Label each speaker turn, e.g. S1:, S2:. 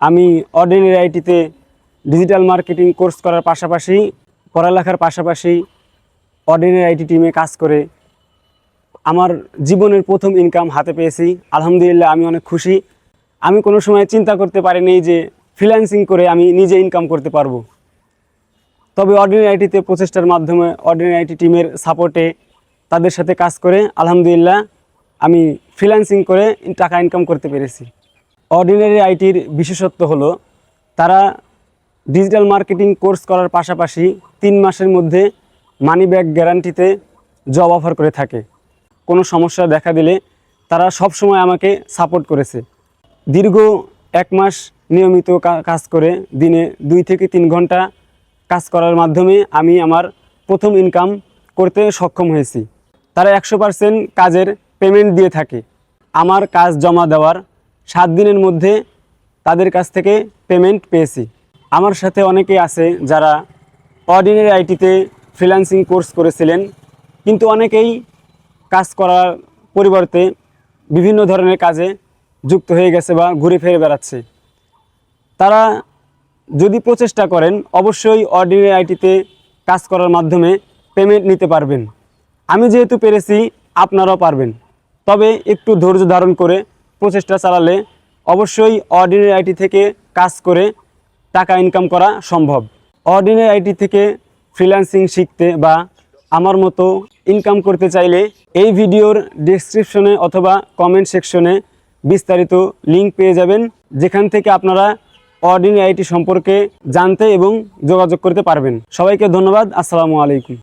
S1: আমি অর্ডিনারি আইটিতে digital marketing course করার পাশাপাশি, পড়ালেখার পাশাপাশি অর্ডিনারি আইটি টিমে কাজ করে আমার জীবনের প্রথম ইনকাম হাতে পেয়েছি। আলহামদুলিল্লাহ, আমি অনেক খুশি। আমি কোনো সময় চিন্তা করতে পারিনি যে ফ্রিল্যান্সিং করে আমি নিজে ইনকাম করতে পারব। তবে অর্ডিনারি আইটিতে প্রচেষ্টার মাধ্যমে অর্ডিনারি আইটি টিমের সাপোর্টে তাদের সাথে কাজ করে, আলহামদুলিল্লাহ, আমি ফ্রিল্যান্সিং করে টাকা ইনকাম করতে পেরেছি। অর্ডিনারি আইটির বিশেষত্ব হলো, তারা ডিজিটাল মার্কেটিং কোর্স করার পাশাপাশি তিন মাসের মধ্যে মানি ব্যাক গ্যারান্টিতে জব অফার করে থাকে। কোনো সমস্যা দেখা দিলে তারা সব সময় আমাকে সাপোর্ট করেছে। দীর্ঘ এক মাস নিয়মিত কাজ করে দিনে দুই থেকে তিন ঘণ্টা কাজ করার মাধ্যমে আমি আমার প্রথম ইনকাম করতে সক্ষম হয়েছি। তারা একশো পার্সেন্ট কাজের পেমেন্ট দিয়ে থাকে। আমার কাজ জমা দেওয়ার সাত দিনের মধ্যে তাদের কাছ থেকে পেমেন্ট পেয়েছি। আমার সাথে অনেকেই আছে যারা অর্ডিনারি আইটিতে ফ্রিল্যান্সিং কোর্স করেছিলেন, কিন্তু অনেকেই কাজ করার পরিবর্তে বিভিন্ন ধরনের কাজে যুক্ত হয়ে গেছে বা ঘুরে ফিরে বেড়াচ্ছে। তারা যদি প্রচেষ্টা করেন, অবশ্যই অর্ডিনারি আইটিতে কাজ করার মাধ্যমে পেমেন্ট নিতে পারবেন। আমি যেহেতু পেরেছি, আপনারাও পারবেন। তবে একটু ধৈর্য ধারণ করে প্রচেষ্টা চালালে অবশ্যই অর্ডিনারি আইটি থেকে কাজ করে টাকা ইনকাম করা সম্ভব। অর্ডিনারি আইটি থেকে ফ্রিল্যান্সিং শিখতে বা আমার মতো ইনকাম করতে চাইলে এই ভিডিওর ডেসক্রিপশনে অথবা কমেন্ট সেকশনে বিস্তারিত লিংক পেয়ে যাবেন, যেখান থেকে আপনারা অর্ডিনারি আইটি সম্পর্কে জানতে এবং যোগাযোগ করতে পারবেন। সবাইকে ধন্যবাদ, আসসালামু আলাইকুম।